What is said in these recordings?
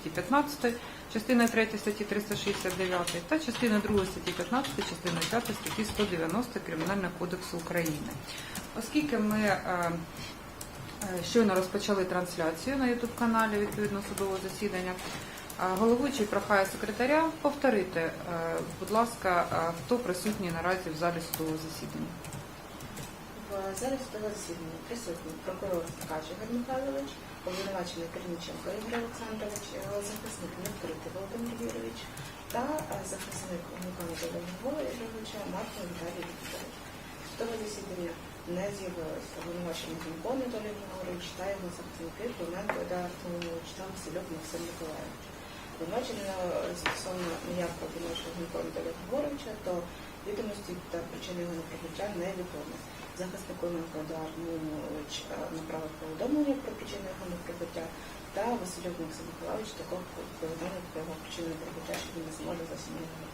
статті 15, частиною 3 статті 369 та частиною 2 статті 15, частиною 5 статті 190 Кримінального кодексу України. Оскільки ми е, е, щойно розпочали трансляцію на youtube каналі відповідно судового засідання, е, головуючий прохає секретаря повторити, будь ласка, хто присутній наразі в залі судового засідання. Залі судового засідання присутні прокурор Ткач Ігор Михайлович, обвинувачений Керніченко Ігор Олександрович, е, захисник Невкритий Володимир Юрійович та е, захисник Микола Григоровича Марко Віталій Вікторович. Судове засідання не з'явилося обвинувачений Гінко Анатолій Григорович та його захисники Клименко Едуард Тимонович та Васильок Максим Миколаївич. Обвинувачення стосовно неявки обвинуваченого Гінко Анатолія Григоровича, то відомості та причини його неприбуття невідомі. Захисник Клименко Едуард Минович е, направив повідомлення про причини його неприбуття, та Васильок Максим Миколаївич також повідомив про його причини неприбуття, що він не зможе за сімейного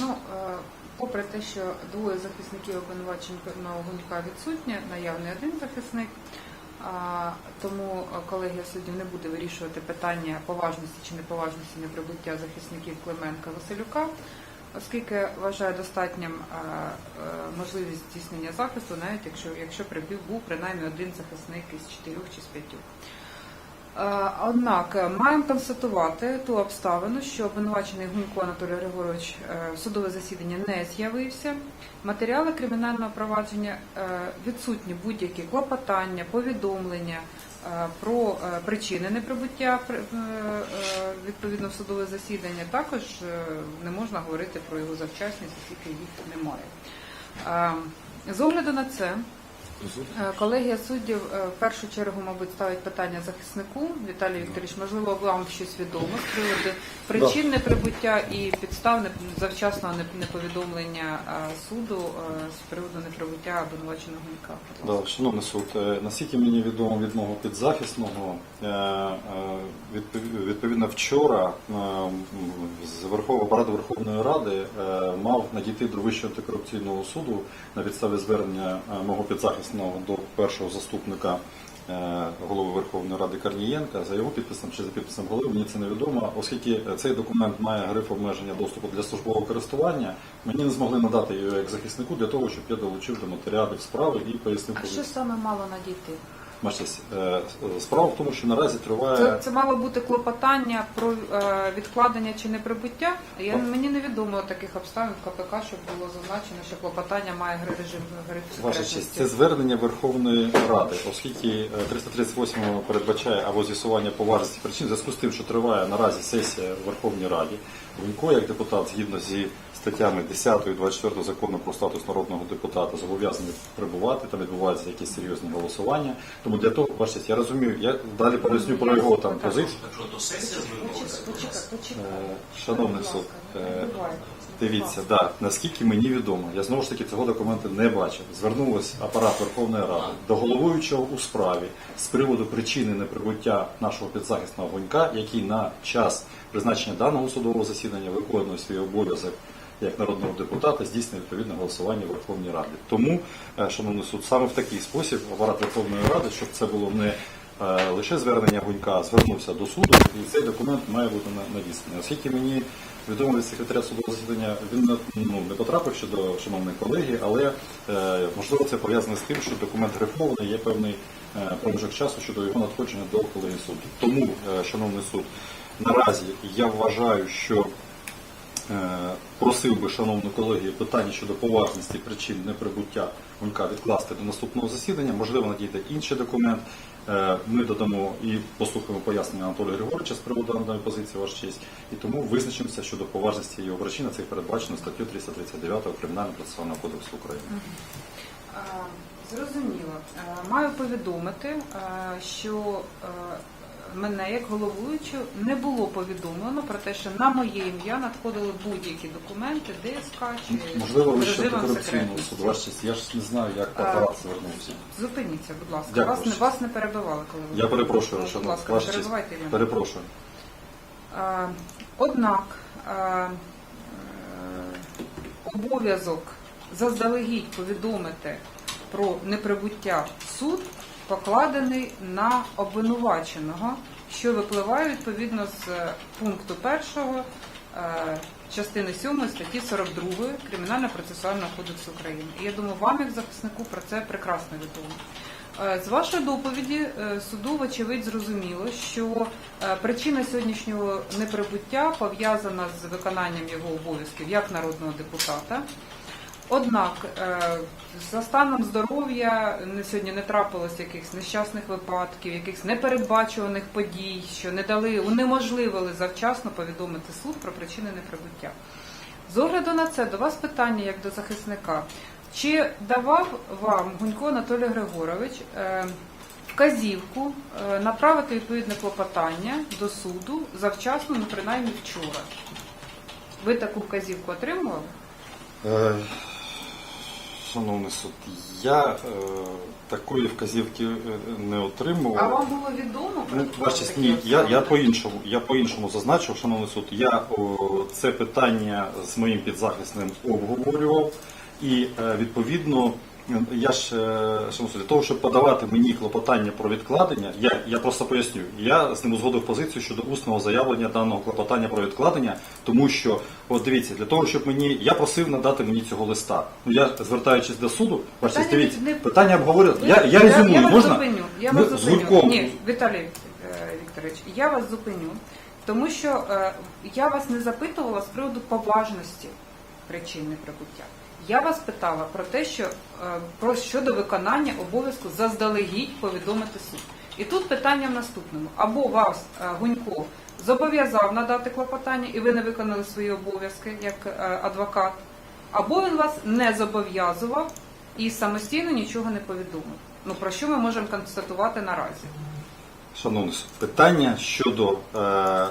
Ну, е, попри те, що двоє захисників обвинуваченого Гунька відсутні, наявний один захисник, тому е, колегія суддів не буде вирішувати питання поважності чи неповажності неприбуття захисників Клименка Василюка, оскільки вважає достатнім е, е, можливість здійснення захисту, навіть якщо, якщо прибув був принаймні один захисник із чотирьох чи з п'ятьох. Е, Однак маємо констатувати ту обставину, що обвинувачений Гунько Анатолій Григорович в судове засідання не з'явився. Матеріали кримінального провадження відсутні будь-які клопотання, повідомлення про е, причини неприбуття при- е, е, відповідно в судове засідання. Також е, не можна говорити про його завчасність, оскільки їх немає. Е, З огляду на це. Е, Колегія суддів е, в першу чергу, мабуть, ставить питання захиснику. Віталій Вікторович, можливо, вам щось відомо з приводу причин неприбуття і підстав завчасного неповідомлення е, суду з приводу неприбуття обвинуваченого гунька. Да, шановний суд, наскільки мені відомо від мого підзахисного, відповідно вчора з Верховного апарату Верховної Ради мав надійти до Вищого антикорупційного суду на підставі звернення мого підзахисного до першого заступника е, голови Верховної Ради Карнієнка за його підписом чи за підписом голови, мені це невідомо, оскільки е, цей документ має гриф обмеження доступу для службового користування, мені не змогли надати його як захиснику для того, щоб я долучив до матеріалів справи і пояснив А що саме мало надійти? Бачите, е, справа в тому, що наразі триває Це, це мало бути клопотання про е, відкладення чи неприбуття. Я мені невідомо таких обставин в КПК, щоб було зазначено, що клопотання має режим Ваша честь, це звернення Верховної Ради, оскільки е, 338 передбачає або з'ясування поважності причин, в зв'язку з тим, що триває наразі сесія в Верховній Раді. Гунько, як депутат, згідно зі статтями 10 і 24 закону про статус народного депутата, зобов'язаний прибувати, там відбуваються якісь серйозні голосування. Тому для того, ваша я розумію, я далі поясню про його там позицію. Шановний суд. Дивіться, да, наскільки мені відомо, я знову ж таки цього документу не бачив. Звернулась апарат Верховної Ради до головуючого у справі з приводу причини неприбуття нашого підзахисного гонька, який на час призначення даного судового засідання виконує свій обов'язок як народного депутата, здійснює відповідне голосування в Верховній Раді. Тому, е, шановний суд, саме в такий спосіб апарат Верховної Ради, щоб це було не е, лише звернення гунька, звернувся до суду, і цей документ має бути на- надісланий. Оскільки мені відомо від секретаря судового засідання, він ну, не потрапив ще до шановної колеги, але е, можливо це пов'язане з тим, що документ грифований, є певний проміжок часу щодо його надходження до колегії суду. Тому, шановний суд, наразі я вважаю, що Просив би, шановну колегію, питання щодо поважності причин неприбуття гунька відкласти до наступного засідання. Можливо, надійде інший документ. Е, Ми додамо і послухаємо пояснення Анатолія Григоровича з приводу даної позиції, ваш честь, і тому визначимося щодо поважності його причини. Це передбачено статтю 339 Кримінального процесуального кодексу України. Е, Зрозуміло. Е, Маю повідомити, е, що е, мене як головуючу не було повідомлено про те, що на моє ім'я надходили будь-які документи, ДСК чи Можливо, ви ще режимом антикорупційного суду. Ваш честь, я ж не знаю, як А, апарат звернувся. Зупиніться, будь ласка. Дякую, Вас не вас не перебивали, коли ви Я перепрошую, будь ласка, ваш перебивайте мене. Перепрошую. Е, Однак е, обов'язок заздалегідь повідомити про неприбуття в суд покладений на обвинуваченого що випливає відповідно з е, пункту першого е, частини 7 статті 42 Кримінально-процесуального кодексу України. І я думаю, вам як захиснику про це прекрасно відомо. Е, З вашої доповіді суду, вочевидь, зрозуміло, що причина сьогоднішнього неприбуття пов'язана з виконанням його обов'язків як народного депутата. Однак е, за станом здоров'я сьогодні не трапилось якихось нещасних випадків, якихось непередбачуваних подій, що не дали, унеможливили завчасно повідомити суд про причини неприбуття. З огляду на це до вас питання як до захисника. Чи давав вам Гунько Анатолій Григорович е, вказівку е, направити відповідне клопотання до суду завчасно, ну принаймні вчора? Ви таку вказівку отримували? Шановний суд, я е, такої вказівки е, не отримував. А вам було відомо про Ну, такі ні, я, я по-іншому, я по-іншому зазначив, шановний суд, я о, це питання з моїм підзахисним обговорював, і е, відповідно, я ж е, для того, щоб подавати мені клопотання про відкладення, я, я просто поясню, я з ним узгодив позицію щодо усного заявлення даного клопотання про відкладення, тому що, от дивіться, для того, щоб мені, я просив надати мені цього листа. Ну, я звертаючись до суду, Питання дивіться, не- питання обговорював. Ви- Я, я резюмую, я вас можна? Зупиню, я вас зупиню. Гульком. Ні, Віталій е, Вікторович, я вас зупиню, тому що е, я вас не запитувала з приводу поважності причин неприбуття. Я вас питала про те, що е, про щодо виконання обов'язку заздалегідь повідомити суд. І тут питання в наступному: або вас е, Гунько зобов'язав надати клопотання, і ви не виконали свої обов'язки як е, адвокат, або він вас не зобов'язував і самостійно нічого не повідомив. Ну про що ми можемо констатувати наразі? Шановний суд, питання щодо е,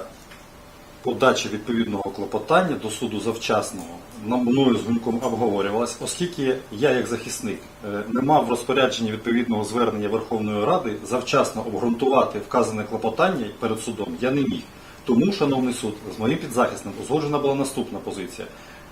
подачі відповідного клопотання до суду завчасного мною з Гуньком обговорювалось, оскільки я, як захисник, е, не мав в розпорядженні відповідного звернення Верховної Ради завчасно обґрунтувати вказане клопотання перед судом, я не міг. Тому, шановний суд, з моїм підзахисним узгоджена була наступна позиція.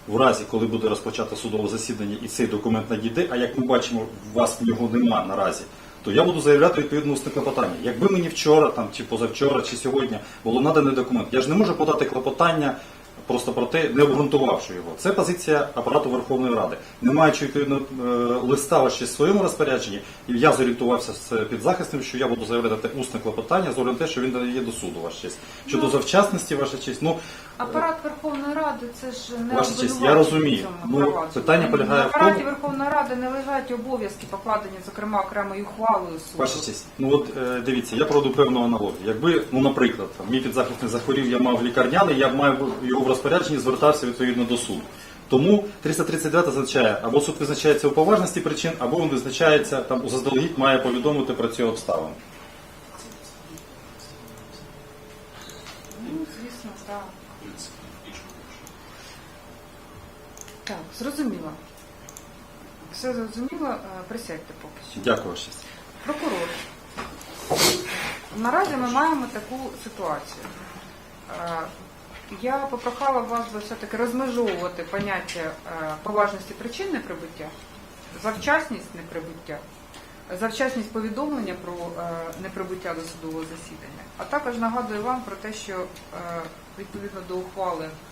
В разі, коли буде розпочато судове засідання і цей документ надійде, а як ми бачимо, у вас його нема наразі, то я буду заявляти відповідно усне клопотання. Якби мені вчора, там, чи позавчора, чи сьогодні було наданий документ, я ж не можу подати клопотання просто про те, не обґрунтувавши його. Це позиція апарату Верховної Ради. Не маючи відповідно е, листа ваш ще в своєму розпорядженні, я зорієнтувався з підзахисним, що я буду заявляти усне клопотання те, що він дає до суду, ваша честь. Щодо Ну. завчасності, ваша честь, ну Апарат Верховної Ради це ж не Ваша честь, я розумію. Ну, питання полягає в апараті Верховної Ради не лежать обов'язки, покладені, зокрема, окремою ухвалою суду. Ваша честь, ну от е, дивіться, я проведу певну аналогію. Якби, ну, наприклад, там, мій підзахисний захворів, я мав лікарняний, я б мав його в розпорядженні, звертався відповідно до суду. Тому 339 зазначає, або суд визначається у поважності причин, або він визначається там у заздалегідь має повідомити про ці обставини. Ну, звісно, так. Так, зрозуміло. Все зрозуміло, Е, присядьте поки що. Дякую. Прокурор. Наразі ми маємо таку ситуацію. Е, Я попрохала вас все-таки розмежовувати поняття е, поважності причин неприбуття, завчасність неприбуття, завчасність повідомлення про неприбуття до судового засідання. А також нагадую вам про те, що відповідно до ухвали –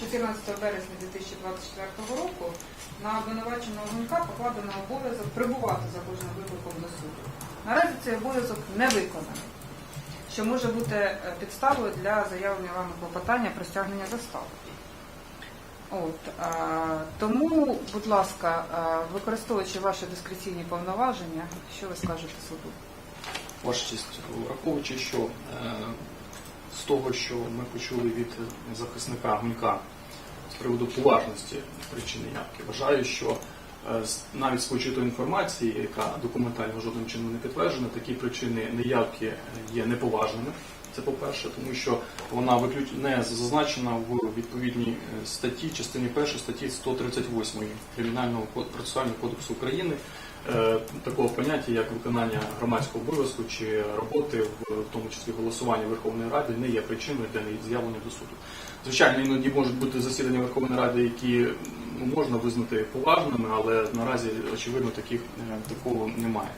14 березня 2024 року на обвинуваченого гунька покладено обов'язок прибувати за кожним викликом до суду. Наразі цей обов'язок не виконаний, що може бути е, підставою для заявлення вами клопотання про стягнення застави. От, а, тому, будь ласка, використовуючи ваші дискреційні повноваження, що ви скажете суду? Ваша честь, враховуючи, що е, з того, що ми почули від захисника Гунька з приводу поважності причини явки, вважаю, що е, навіть з почутої інформації, яка документально жодним чином не підтверджена, такі причини неявки є неповажними. Це по-перше, тому що вона виключ... не зазначена в відповідній е, статті, частині 1 статті 138 Кримінального процесуального кодексу України, такого поняття, як виконання громадського обов'язку чи роботи, в тому числі голосування Верховної Ради, не є причиною для з'явлення до суду. Звичайно, іноді можуть бути засідання Верховної Ради, які ну, можна визнати поважними, але наразі очевидно таких е, такого немає.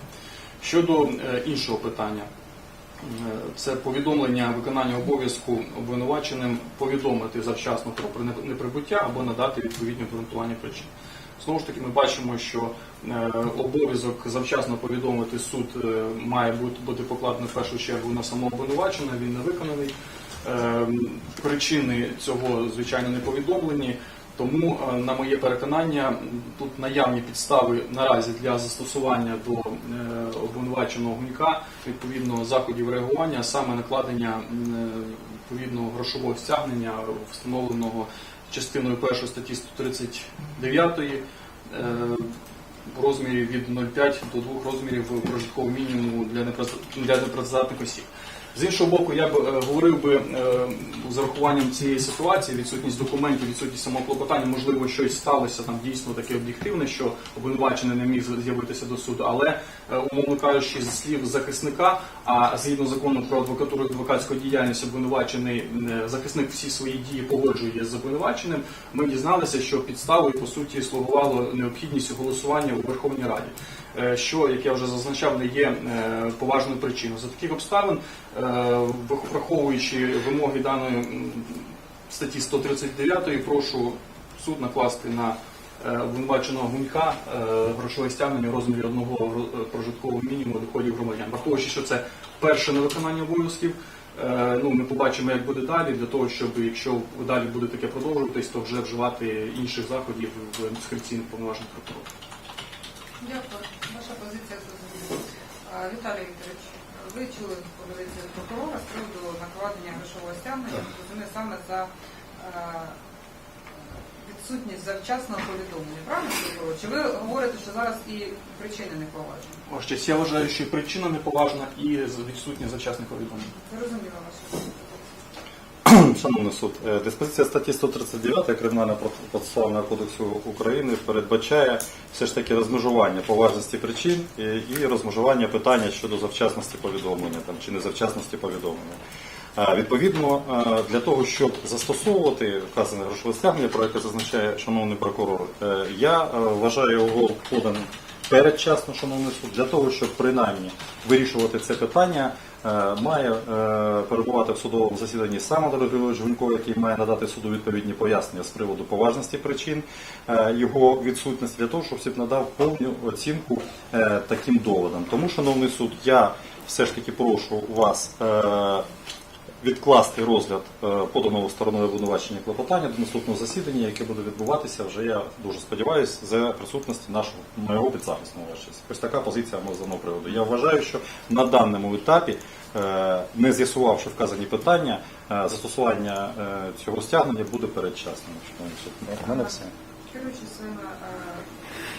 Щодо е, іншого питання, е, це повідомлення виконання обов'язку обвинуваченим повідомити завчасно про неприбуття або надати відповідні обґрунтування причин. Знову ж таки, ми бачимо, що е, обов'язок завчасно повідомити суд е, має бути, покладений в першу чергу на самого обвинуваченого, він не виконаний. Е, Причини цього, звичайно, не повідомлені. Тому, на моє переконання, тут наявні підстави наразі для застосування до обвинуваченого гунька відповідно заходів реагування, саме накладення відповідного грошового стягнення, встановленого частиною 1 статті 139 е, в розмірі від 0,5 до 2 розмірів прожиткового мінімуму для непрац- для непрацездатних осіб. З іншого боку, я б е, говорив би е, з урахуванням цієї ситуації, відсутність документів, відсутність самого клопотання, можливо, щось сталося там дійсно таке об'єктивне, що обвинувачений не міг з'явитися до суду. Але е, умовно кажучи, зі слів захисника, а згідно закону про адвокатуру адвокатську діяльність, обвинувачений захисник всі свої дії погоджує з обвинуваченим. Ми дізналися, що підставою по суті слугувало необхідність голосування у Верховній Раді. Е, Що, як я вже зазначав, не є е, поважною причиною. За таких обставин, е, враховуючи вимоги даної статті 139, прошу суд накласти на обвинуваченого гунька грошове стягнення в розмірі одного прожиткового мінімуму доходів громадян. Враховуючи, що це перше невиконання обов'язків. Ну, ми побачимо, як буде далі, для того, щоб якщо далі буде таке продовжуватись, то вже вживати інших заходів в дискреційних повноважень прокурора. Дякую. Ваша позиція Віталій Вікторович, ви чули позицію прокурора з приводу накладення грошового стягнення, саме за е, відсутність завчасного повідомлення. Правильно прокурор? Чи ви говорите, що зараз і причини не поважні? Ось щось, я вважаю, що і причина неповажна і відсутнє завчасне повідомлення. Зрозуміла ваша позиція. Шановний суд, е, диспозиція статті 139 Кримінального процесуального кодексу України передбачає все ж таки розмежування поважності причин і, і розмежування питання щодо завчасності повідомлення там, чи незавчасності повідомлення. Е, Відповідно, е, для того, щоб застосовувати вказане грошове стягнення, про яке зазначає шановний прокурор, е, я е, вважаю його поданим передчасно, шановний суд, для того, щоб принаймні вирішувати це питання, е, має е, перебувати в судовому засіданні сам Андрій Григорович Гунько, який має надати суду відповідні пояснення з приводу поважності причин е, його відсутності, для того, щоб суд надав повну оцінку таким доводам. Тому, шановний суд, я все ж таки прошу вас. Відкласти розгляд е, поданого стороною обвинувачення клопотання до наступного засідання, яке буде відбуватися вже, я дуже сподіваюся, за присутності нашого моєго підзахисного честь. Ось така позиція мого даного приводу. Я вважаю, що на даному етапі, е, не з'ясувавши вказані питання, е, застосування цього стягнення буде передчасним. У мене все. Керуючи своїми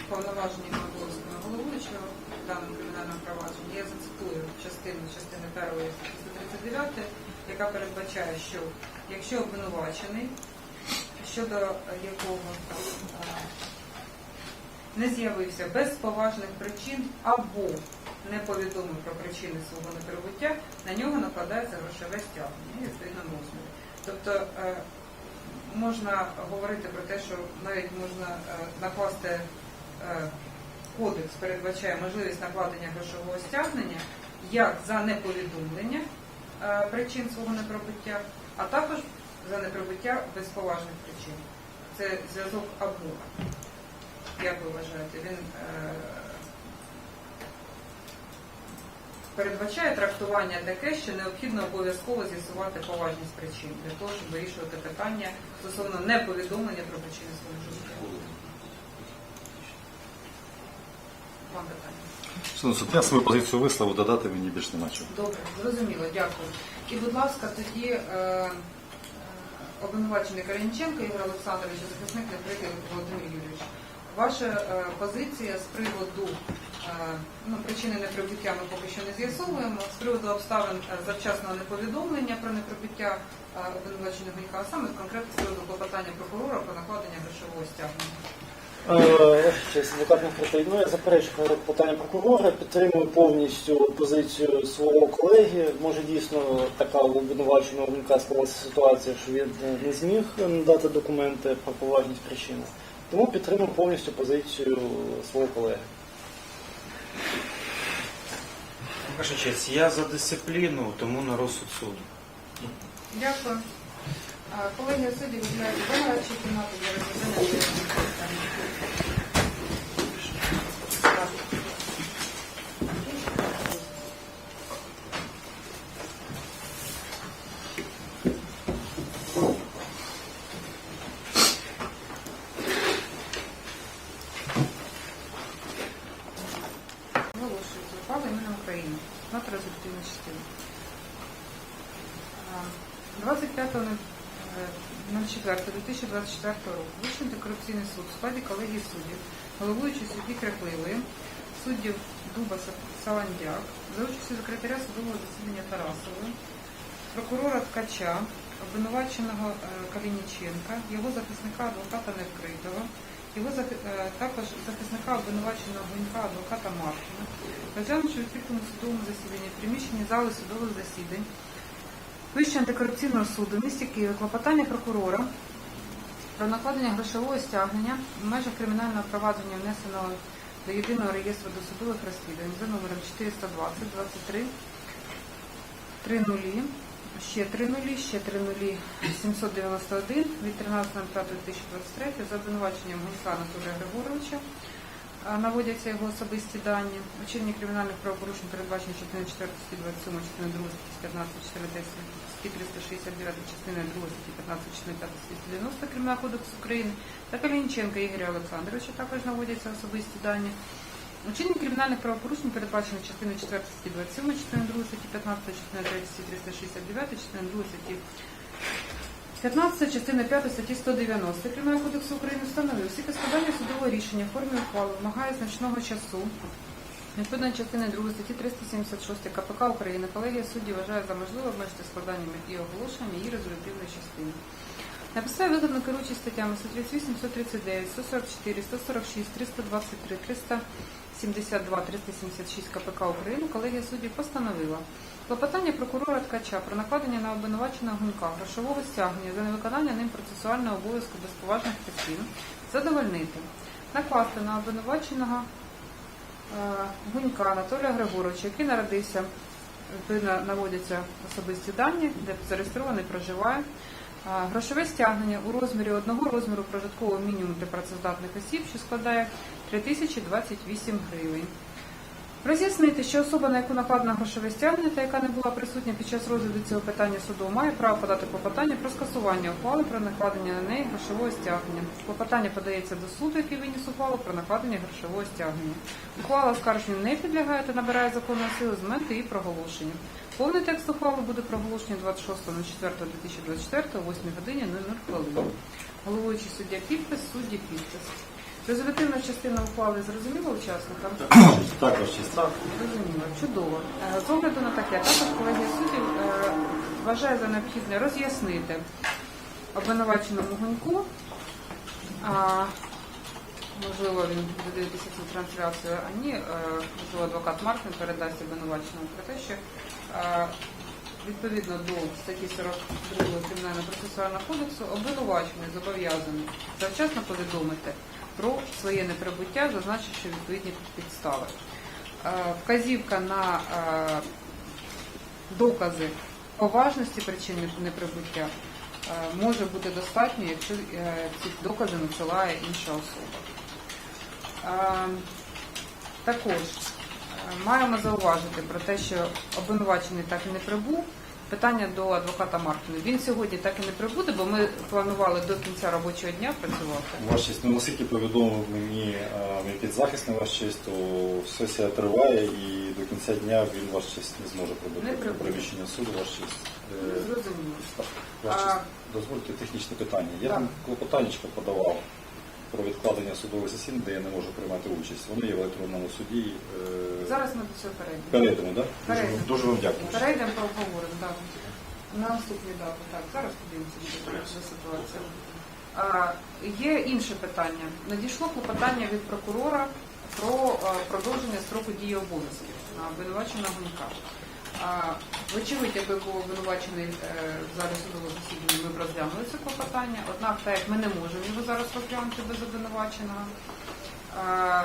повноваженнями обов'язками головуючого в даному кримінальному провадженні, я зацитую частину частини першої статті 139, яка передбачає, що якщо обвинувачений, щодо якого е, не з'явився без поважних причин або не повідомив про причини свого неприбуття, на нього накладається грошове стягнення і відповідно розмірі. Тобто е, можна говорити про те, що навіть можна е, накласти кодекс передбачає можливість накладення грошового стягнення як за неповідомлення причин свого неприбуття, а також за неприбуття без поважних причин. Це зв'язок або. Як ви вважаєте, він е, передбачає трактування таке, що необхідно обов'язково з'ясувати поважність причин для того, щоб вирішувати питання стосовно неповідомлення про причини свого життя. Вам питання. Я свою позицію висловив, додати мені більш нема чого. Добре, зрозуміло, дякую. І, будь ласка, тоді е, е, обвинувачений Карянченко Ігор Олександрович, захисник Неприків Володимир Юрійович. Ваша е, позиція з приводу е, ну, причини неприбуття ми поки що не з'ясовуємо, з приводу обставин е, завчасного неповідомлення про неприбуття е, обвинуваченого Гунька, а саме конкретно з приводу клопотання прокурора про накладення грошового стягнення. Е, Честь, адвокат Микита, ну я заперечую про питання прокурора, підтримую повністю позицію свого колеги. Може дійсно така у обвинуваченого Гунька склалася ситуація, що він е, не зміг надати документи про поважність причини. Тому підтримую повністю позицію свого колеги. Ваша честь, я за дисципліну, тому на розсуд суду. Дякую. А, Колеги судді визнають винувачі кімнати для розв'язання пояснень питання. Оголошується ухвала іменем України. Нота результативна частина. 25.04.2024 року Вищий антикорупційний суд в складі колегії суддів, головуючий судді Крякливої, суддів Дуба Саландяк, за участю секретаря судового засідання Тарасової, прокурора Ткача, обвинуваченого е, Калініченка, його захисника адвоката Невкритого, його е, також захисника обвинуваченого Гунька адвоката Маркіна, розглянувши у відкритому судовому засіданні в приміщенні зали судових засідань Вищого антикорупційного суду в місті Києві клопотання прокурора про накладення грошового стягнення в межах кримінального провадження внесеного до єдиного реєстру досудових розслідувань за номером 420 23 30 ще 30, ще 30 791 від 13.05.2023 за обвинуваченням Гусана Анатолія Григоровича наводяться його особисті дані. Вчинення кримінальних правопорушень передбачено частиною 4 статті 27, частиною 2 статті 15, частиною 10 статті 369, частиною 2 статті 15, частиною 5 статті 90 Кримінального кодексу України та Калінченка Ігоря Олександровича також наводяться особисті дані. Вчинення кримінальних правопорушень передбачено частиною 4 статті 27, частиною 2 статті 15, частиною 3 статті 369, частиною 2 статті 15 частина 5 статті 190 Кримінального кодексу України встановив всі складання судового рішення в формі ухвали вимагає значного часу. Відповідно частини 2 статті 376 КПК України колегія судді вважає за можливе обмежити складаннями і оголошенням її резолютивної частини. На підставі викладно керуючись статтями 138, 139, 144, 146, 323, 372, 376 КПК України колегія суддів постановила клопотання прокурора Ткача про накладення на обвинуваченого гунька грошового стягнення за невиконання ним процесуального обов'язку без поважних причин задовольнити, накласти на обвинуваченого е, гунька Анатолія Григоровича, який народився, наводяться особисті дані, де зареєстрований проживає. Грошове стягнення у розмірі одного розміру прожиткового мінімуму для працездатних осіб, що складає 3028 гривень. Роз'яснити, що особа, на яку накладено грошове стягнення та яка не була присутня під час розгляду цього питання суду, має право подати клопотання про скасування ухвали про накладення на неї грошового стягнення. Клопотання подається до суду, який виніс ухвалу про накладення грошового стягнення. Ухвала оскарженню не підлягає та набирає законної сили з моменту її проголошення. Повний текст ухвали буде проголошений 26.04.2024 о 8 годині 00 хвилин. Головуючий суддя підпис, судді підпис. Резолютивна частина ухвали зрозуміла учасникам? Також честь. Зрозуміло, чудово. Е, З огляду на таке, також колегія суддів е, вважає за необхідне роз'яснити обвинуваченому гуньку, а можливо він буде дивитися цю трансляцію, а ні, е, можливо, адвокат Мартин передасть обвинуваченому про те, що е, відповідно до статті 42 Кримінального процесуального кодексу обвинувачений зобов'язаний завчасно повідомити про своє неприбуття, зазначивши відповідні підстави. Е, Вказівка на е, докази поважності причин неприбуття е, може бути достатньо, якщо ці докази надсилає інша особа. Також маємо зауважити про те, що обвинувачений так і не прибув. Питання до адвоката Мартина. Він сьогодні так і не прибуде, бо ми планували до кінця робочого дня працювати. Ваш честь, ну наскільки повідомив мені е, мій підзахисний ваш честь, то сесія триває і до кінця дня він ваш честь не зможе Не прибуде. приміщення суду, ваш честь. Е, Зрозуміло. Ваш А- честь, дозвольте технічне питання. Я Так. там клопотаннячко подавав про відкладення судових засідань, де я не можу приймати участь. Вони є в електронному суді. Е, Зараз ми до цього перейдемо. Перейдемо, так? Перейдемо. Дуже, дуже вам дякую. Перейдемо поговоримо, так. На наступні дати. Так, зараз подивимося, за ситуація. А, Є інше питання. Надійшло клопотання від прокурора про е, продовження строку дії обов'язків на обвинуваченого Гунька. Вочевидь, якби був обвинувачений е, в судового засідання, ми б розглянули це клопотання. Однак, так як ми не можемо його зараз розглянути без обвинуваченого. А,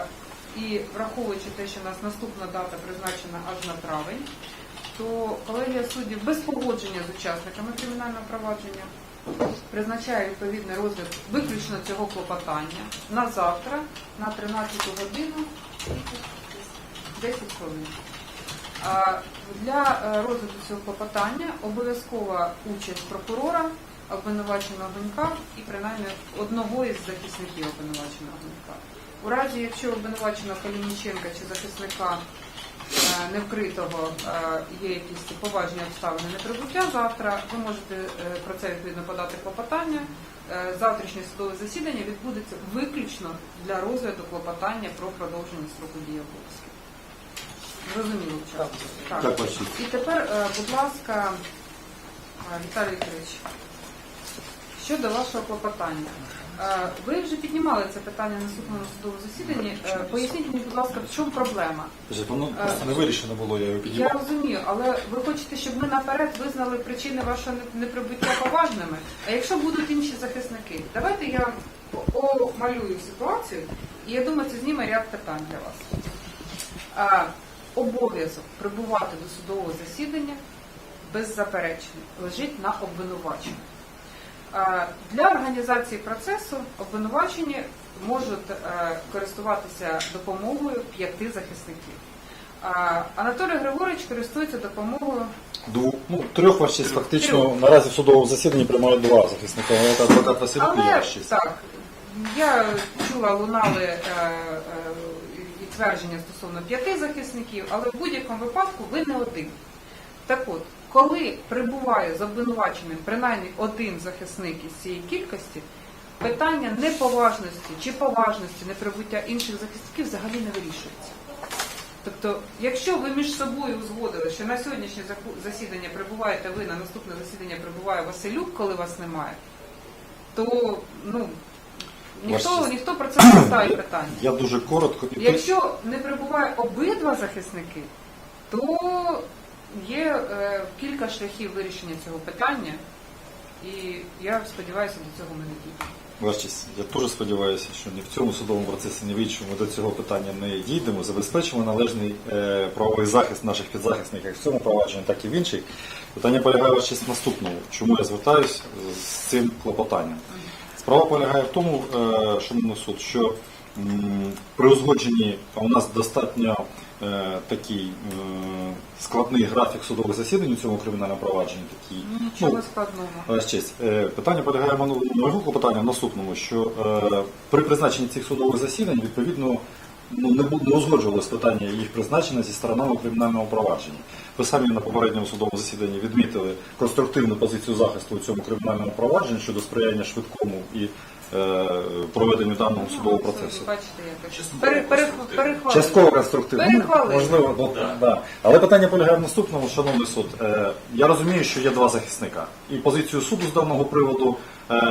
І враховуючи те, що у нас наступна дата призначена аж на травень, то колегія суддів без погодження з учасниками кримінального провадження призначає відповідний розгляд виключно цього клопотання на завтра на 13 годину 10 хвилин. Для е, розгляду цього клопотання обов'язкова участь прокурора, обвинуваченого Гунька і принаймні одного із захисників обвинуваченого Гунька. У разі, якщо обвинуваченого Калініченка чи захисника е, невкритого е, є якісь поважні обставини неприбуття завтра, ви можете про це відповідно подати клопотання. Завтрашнє судове засідання відбудеться виключно для розгляду клопотання про продовження строку дії обов'язків. Зрозуміло. Так. Так, ваша. І тепер, е, будь ласка, е, Віталій Вікторович, щодо вашого клопотання. Е, Ви вже піднімали це питання на наступному судовому засіданні. Е, Поясніть мені, будь ласка, в чому проблема? Воно просто не вирішено було, я його Я розумію, але ви хочете, щоб ми наперед визнали причини вашого не- неприбуття поважними. А якщо будуть інші захисники, давайте я омалюю ситуацію, і я думаю, це зніме ряд питань для вас. А, обов'язок прибувати до судового засідання беззаперечно лежить на обвинуваченні. Для організації процесу обвинувачені можуть е, користуватися допомогою п'яти захисників. Анатолій Григорович користується допомогою Двох, ну, трьох ваш фактично Трьох. наразі в судовому засіданні приймають два захисника. Це адвокат я Але так, я чула, лунали е, е, твердження стосовно п'яти захисників, але в будь-якому випадку ви не один. Так от, коли прибуває з обвинуваченим принаймні один захисник із цієї кількості, питання неповажності чи поважності неприбуття інших захисників взагалі не вирішується. Тобто, якщо ви між собою узгодили, що на сьогоднішнє засідання прибуваєте ви, на наступне засідання прибуває Василюк, коли вас немає, то ну ніхто, ніхто про це не ставить питання. Я дуже коротко. Якщо не прибуває обидва захисники, то є е, кілька шляхів вирішення цього питання, і я сподіваюся, до цього ми не дійдемо. Ваша честь, я теж сподіваюся, що ні в цьому судовому процесі, ні в іншому ми до цього питання не дійдемо. Забезпечимо належний е, правовий захист наших підзахисників як в цьому провадженні, так і в інших. Питання полягає ваша честь наступному. Чому я звертаюся з цим клопотанням? Справа полягає в тому, е, шановний суд, що при узгодженні а у нас достатньо е, такий е, складний графік судових засідань у цьому кримінальному провадженні. Такий, Нічого ну, складного. Честь, питання полягає моєму клопотанні в наступному, що при призначенні цих судових засідань відповідно ну, не, не узгоджувалось питання їх призначення зі сторонами кримінального провадження. Ви самі на попередньому судовому засіданні відмітили конструктивну позицію захисту у цьому кримінальному провадженні щодо сприяння швидкому і е, проведенню даного судового Ну, процесу. Бачите, пере. Частково конструктивно. Можливо, ну, да. Але питання полягає в наступному, шановний суд. Е, я розумію, що є два захисника. І позицію суду з даного приводу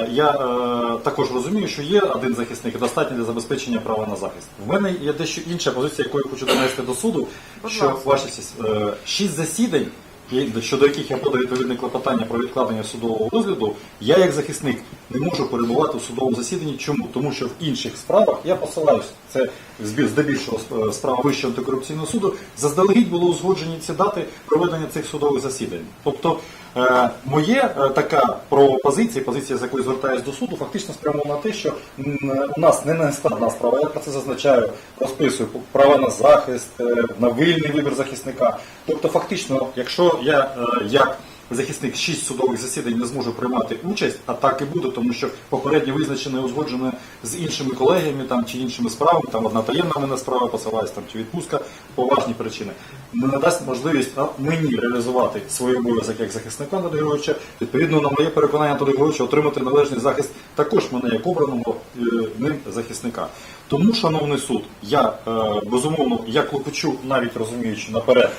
я е, також розумію, що є один захисник достатньо для забезпечення права на захист. В мене є дещо інша позиція, яку я хочу донести до суду, що ваша е, шість засідань. Щодо яких я подав відповідне клопотання про відкладення судового розгляду, я як захисник не можу перебувати у судовому засіданні. Чому? Тому що в інших справах я посилаюсь, це здебільшого справа Вищого антикорупційного суду, заздалегідь були узгоджені ці дати проведення цих судових засідань. Тобто е, моє е, така пропозиція, позиція, з якою звертаюся до суду, фактично спрямована на те, що у нас не нескладна справа, я про це зазначаю, розписую права на захист, е, на вільний вибір захисника. Тобто, фактично, якщо я е, як захисник шість судових засідань не зможу приймати участь, а так і буде, тому що попередньо визначено і узгоджено з іншими колегіями там чи іншими справами, там одна таємна мене справа посилається, там чи відпустка, поважні причини. Не надасть можливість а, мені реалізувати свій обов'язок як захисника Анатолія відповідно на моє переконання Анатолія отримати належний захист також мене як обраного е, ним захисника. Тому, шановний суд, я е, безумовно я клопочу, навіть розуміючи наперед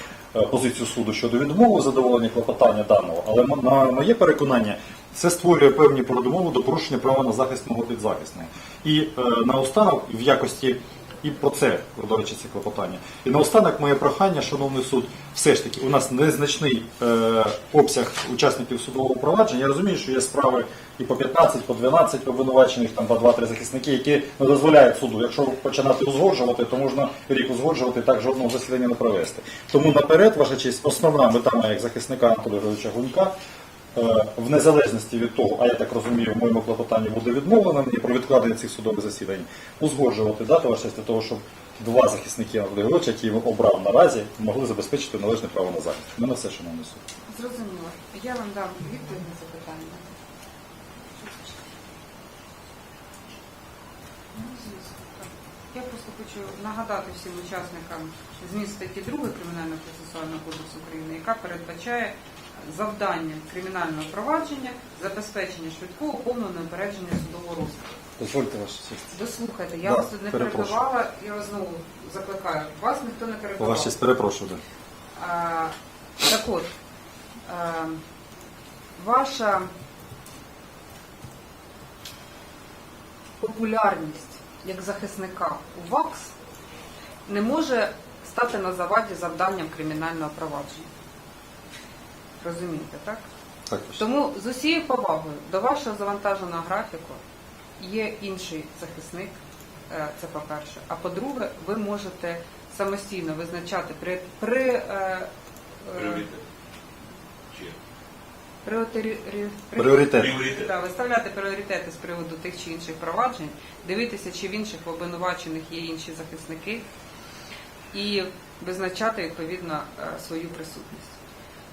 позицію суду щодо відмови задоволення клопотання даного, але на моє переконання, Це створює певні передумови до порушення права на захист мого підзахисного. І е, наостанок, в якості і про це, до речі, це клопотання. І наостанок моє прохання, шановний суд, все ж таки, у нас незначний е, обсяг учасників судового провадження. Я розумію, що є справи і по 15, по 12 обвинувачених, там по 2-3 захисники, які не дозволяють суду. Якщо починати узгоджувати, то можна рік узгоджувати, так жодного засідання не провести. Тому наперед, ваша честь, основна мета моя як захисника Анатолія Гунька Е, в незалежності від того, а я так розумію, в моєму клопотанні буде відмовлено мені про відкладення цих судових засідань, узгоджувати дату ваша для того, щоб два захисники Григоровича, які він обрав наразі, могли забезпечити належне право на захист. У мене все, шановний суд. Зрозуміло. Я вам дам відповідь на запитання. Ну, звісно, так. Я просто хочу нагадати всім учасникам зміст статті 2 Кримінального процесуального кодексу України, яка передбачає завдання кримінального провадження забезпечення швидкого повного неупередження судового розгляду. Дозвольте ваша честь. Дослухайте, я Да, вас тут не перепрошую. перебивала, я вас знову закликаю. Вас ніхто не перебивав. Честь, перепрошую. да. А, так от, а, ваша популярність як захисника у ВАКС не може стати на заваді завданням кримінального провадження. Розумієте, так? Так. Тому з усією повагою до вашого завантаженого графіку є інший захисник, е, це по-перше. А по-друге, ви можете самостійно визначати при, при, е, е, при- Пріоритет. Да, виставляти пріоритети з приводу тих чи інших проваджень, дивитися, чи в інших обвинувачених є інші захисники, і визначати відповідно е, свою присутність.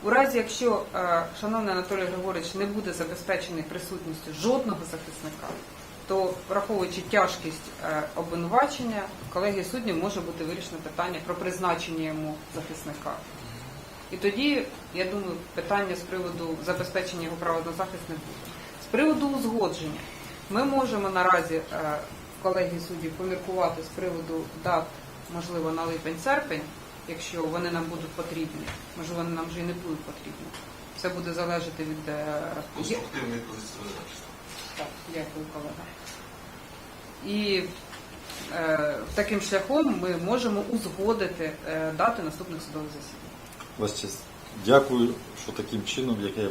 У разі, якщо е, шановний Анатолій Григорович не буде забезпечений присутністю жодного захисника, то враховуючи тяжкість е, обвинувачення, колегія суддів може бути вирішено питання про призначення йому захисника. І тоді, я думаю, питання з приводу забезпечення його права на захист не буде. З приводу узгодження, ми можемо наразі е, в колегії суддів поміркувати з приводу дат, можливо, на липень-серпень, якщо вони нам будуть потрібні. Можливо, вони нам вже і не будуть потрібні. Все буде залежати від е, Конструктивної позиції захисту. так, дякую, колега. І е, таким шляхом ми можемо узгодити е, дати наступних судових засідань. Честь. Дякую, що таким чином, як я і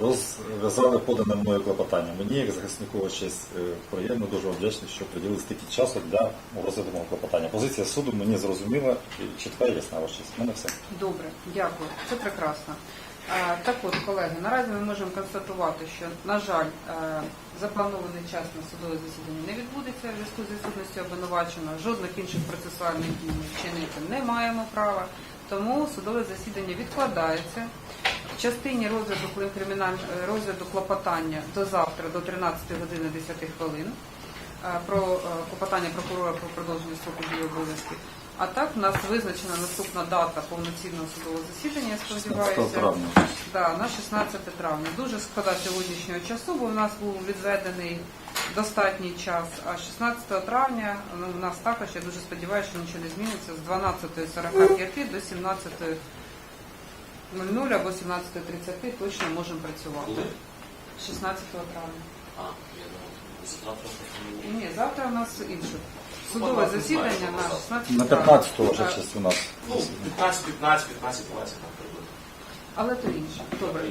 розв'язали подане мною клопотання. Мені, як захиснику, честь, е, приємно, дуже вдячний, що приділили стільки часу для розгляду мого клопотання. Позиція суду мені зрозуміла і чітка і ясна, ваша честь. Мене все. Добре, дякую. Це прекрасно. Так от, колеги, наразі ми можемо констатувати, що, на жаль, е, запланований час на судове засідання не відбудеться в зв'язку з відсутністю обвинуваченого. Жодних інших процесуальних дій вчинити не маємо права. Тому судове засідання відкладається. В частині розгляду е, розгляду клопотання до завтра, до 13 години 10 хвилин. е, Про клопотання прокурора про продовження строку дії обов'язків. А так в нас визначена наступна дата повноцінного судового засідання, я сподіваюся. травня. Да, на 16 травня. Дуже шкода сьогоднішнього часу, бо в нас був відведений достатній час. А 16 травня ну, у нас також, я дуже сподіваюся, що нічого не зміниться з 12.45 до 17.00 або 17.30 точно можемо працювати. 16 травня. А, я думав, завтра Ні, завтра у нас інше. Судове засідання на 16 На 15 ваша вже честь у нас. Ну, 15, 15, 15, 20, там приблизно. Але то інше. Добре.